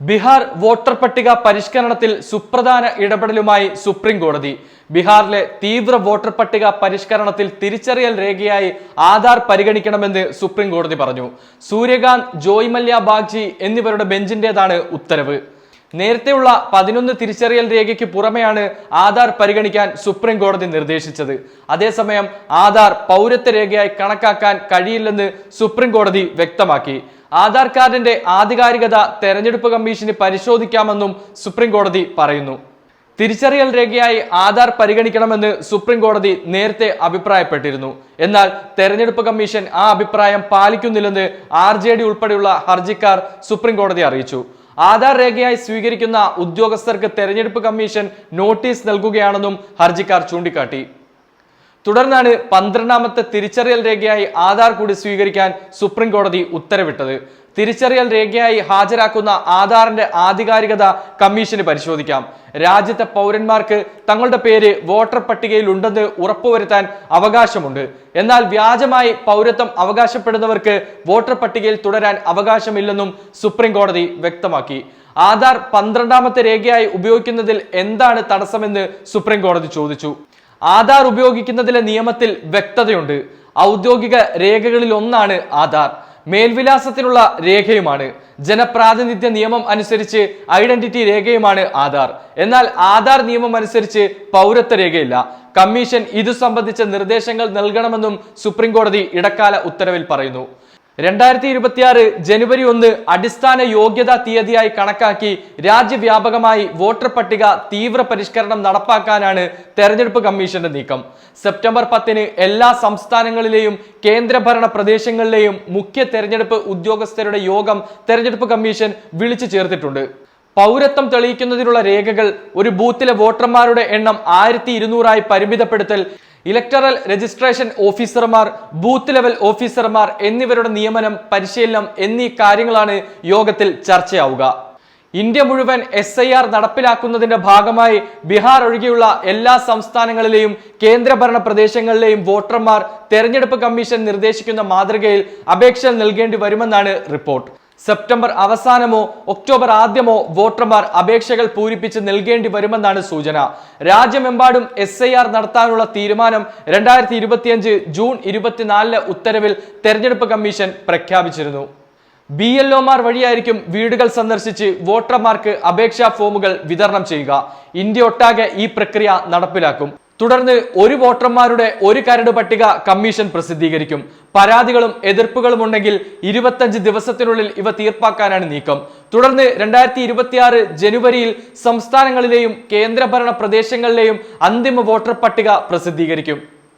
Bihar voter പട്ടിക പരിഷ്കരണത്തിൽ സുപ്രധാന ഇടപെടലുമായി supreme കോടതി ബീഹാറിലെ തീവ്ര വോട്ടർ പട്ടിക പരിഷ്കരണത്തിൽ തിരിച്ചറിയൽ രേഖയായി ആധാർ പരിഗണിക്കണമെന്ന് സുപ്രീം കോടതി പറഞ്ഞു. സൂര്യകാന്ത് ജോയ് ബാഗ്ജി എന്നിവരുടെ ബെഞ്ചിന്റേതാണ് ഉത്തരവ്. നേരത്തെയുള്ള പതിനൊന്ന് തിരിച്ചറിയൽ രേഖയ്ക്ക് പുറമെയാണ് ആധാർ പരിഗണിക്കാൻ സുപ്രീം കോടതി നിർദ്ദേശിച്ചത്. അതേസമയം ആധാർ പൗരത്വ രേഖയായി കണക്കാക്കാൻ കഴിയില്ലെന്ന് സുപ്രീം കോടതി വ്യക്തമാക്കി. ആധാർ കാർഡിന്റെ ആധികാരികത തെരഞ്ഞെടുപ്പ് കമ്മീഷന് പരിശോധിക്കാമെന്നും സുപ്രീം കോടതി പറയുന്നു. തിരിച്ചറിയൽ രേഖയായി ആധാർ പരിഗണിക്കണമെന്ന് സുപ്രീം കോടതി നേരത്തെ അഭിപ്രായപ്പെട്ടിരുന്നു. എന്നാൽ തെരഞ്ഞെടുപ്പ് കമ്മീഷൻ ആ അഭിപ്രായം പാലിക്കുന്നില്ലെന്ന് ആർ ഉൾപ്പെടെയുള്ള ഹർജിക്കാർ സുപ്രീം കോടതി അറിയിച്ചു. ആധാർ രേഖയായി സ്വീകരിക്കുന്ന ഉദ്യോഗസ്ഥർക്ക് തെരഞ്ഞെടുപ്പ് കമ്മീഷൻ നോട്ടീസ് നൽകുകയാണെന്നും ഹർജിക്കാർ ചൂണ്ടിക്കാട്ടി. തുടർന്നാണ് പന്ത്രണ്ടാമത്തെ തിരിച്ചറിയൽ രേഖയായി ആധാർ കൂടി സ്വീകരിക്കാൻ സുപ്രീം കോടതി ഉത്തരവിട്ടത്. തിരിച്ചറിയൽ രേഖയായി ഹാജരാക്കുന്ന ആധാറിന്റെ ആധികാരികത കമ്മീഷന് പരിശോധിക്കാം. രാജ്യത്തെ പൗരന്മാർക്ക് തങ്ങളുടെ പേര് വോട്ടർ പട്ടികയിൽ ഉണ്ടെന്ന് ഉറപ്പുവരുത്താൻ അവകാശമുണ്ട്. എന്നാൽ വ്യാജമായി പൗരത്വം അവകാശപ്പെടുന്നവർക്ക് വോട്ടർ പട്ടികയിൽ തുടരാൻ അവകാശമില്ലെന്നും സുപ്രീം കോടതി വ്യക്തമാക്കി. ആധാർ പന്ത്രണ്ടാമത്തെ രേഖയായി ഉപയോഗിക്കുന്നതിൽ എന്താണ് തടസ്സമെന്ന് സുപ്രീം കോടതി ചോദിച്ചു. ആധാർ ഉപയോഗിക്കുന്നതിലെ നിയമത്തിൽ വ്യക്തതയുണ്ട്. ഔദ്യോഗിക രേഖകളിൽ ഒന്നാണ് ആധാർ. മേൽവിലാസത്തിനുള്ള രേഖയുമാണ്. ജനപ്രാതിനിധ്യ നിയമം അനുസരിച്ച് ഐഡന്റിറ്റി രേഖയുമാണ് ആധാർ. എന്നാൽ ആധാർ നിയമം അനുസരിച്ച് പൗരത്വ രേഖയില്ല. കമ്മീഷൻ ഇതു സംബന്ധിച്ച നിർദ്ദേശങ്ങൾ നൽകണമെന്നും സുപ്രീംകോടതി ഇടക്കാല ഉത്തരവിൽ പറയുന്നു. രണ്ടായിരത്തി ഇരുപത്തിയാറ് ജനുവരി ഒന്ന് അടിസ്ഥാന യോഗ്യതാ തീയതിയായി കണക്കാക്കി രാജ്യവ്യാപകമായി വോട്ടർ പട്ടിക തീവ്ര പരിഷ്കരണം നടപ്പാക്കാനാണ് തെരഞ്ഞെടുപ്പ് കമ്മീഷന്റെ നീക്കം. സെപ്റ്റംബർ പത്തിന് എല്ലാ സംസ്ഥാനങ്ങളിലെയും കേന്ദ്രഭരണ പ്രദേശങ്ങളിലെയും മുഖ്യ തെരഞ്ഞെടുപ്പ് ഉദ്യോഗസ്ഥരുടെ യോഗം തെരഞ്ഞെടുപ്പ് കമ്മീഷൻ വിളിച്ചു ചേർത്തിട്ടുണ്ട്. പൗരത്വം തെളിയിക്കുന്നതിനുള്ള രേഖകൾ ഒരു ബൂത്തിലെ വോട്ടർമാരുടെ എണ്ണം ആയിരത്തി ഇരുന്നൂറായി പരിമിതപ്പെടുത്തൽ ഇലക്ടറൽ രജിസ്ട്രേഷൻ ഓഫീസർമാർ ബൂത്ത് ലെവൽ ഓഫീസർമാർ എന്നിവരുടെ നിയമനം പരിശീലനം എന്നീ കാര്യങ്ങളാണ് യോഗത്തിൽ ചർച്ചയാവുക. ഇന്ത്യ മുഴുവൻ എസ് ഐ ആർ നടപ്പിലാക്കുന്നതിന്റെ ഭാഗമായി ബീഹാർ ഒഴികെയുള്ള എല്ലാ സംസ്ഥാനങ്ങളിലെയും കേന്ദ്രഭരണ പ്രദേശങ്ങളിലെയും വോട്ടർമാർ തെരഞ്ഞെടുപ്പ് കമ്മീഷൻ നിർദ്ദേശിക്കുന്ന മാതൃകയിൽ അപേക്ഷ നൽകേണ്ടി വരുമെന്നാണ് റിപ്പോർട്ട്. സെപ്റ്റംബർ അവസാനമോ ഒക്ടോബർ ആദ്യമോ വോട്ടർമാർ അപേക്ഷകൾ പൂരിപ്പിച്ച് നൽകേണ്ടി വരുമെന്നാണ് സൂചന. രാജ്യമെമ്പാടും എസ് ഐ ആർ നടത്താനുള്ള തീരുമാനം രണ്ടായിരത്തി ഇരുപത്തിയഞ്ച് ജൂൺ ഇരുപത്തിനാലിൽ ഉത്തരവിൽ തെരഞ്ഞെടുപ്പ് കമ്മീഷൻ പ്രഖ്യാപിച്ചിരുന്നു. ബി എൽ ഒമാർ വഴിയായിരിക്കും വീടുകൾ സന്ദർശിച്ച് വോട്ടർമാർക്ക് അപേക്ഷാ ഫോമുകൾ വിതരണം ചെയ്യുക. ഇന്ത്യ ഒട്ടാകെ ഈ പ്രക്രിയ നടപ്പിലാക്കും. തുടർന്ന് ഒരു വോട്ടർമാരുടെ ഒരു കരട് പട്ടിക കമ്മീഷൻ പ്രസിദ്ധീകരിക്കും. പരാതികളും എതിർപ്പുകളും ഉണ്ടെങ്കിൽ ഇരുപത്തഞ്ച് ദിവസത്തിനുള്ളിൽ ഇവ തീർപ്പാക്കാനാണ് നീക്കം. തുടർന്ന് രണ്ടായിരത്തി ഇരുപത്തിയാറ് ജനുവരിയിൽ സംസ്ഥാനങ്ങളിലെയും കേന്ദ്രഭരണ പ്രദേശങ്ങളിലെയും അന്തിമ വോട്ടർ പട്ടിക പ്രസിദ്ധീകരിക്കും.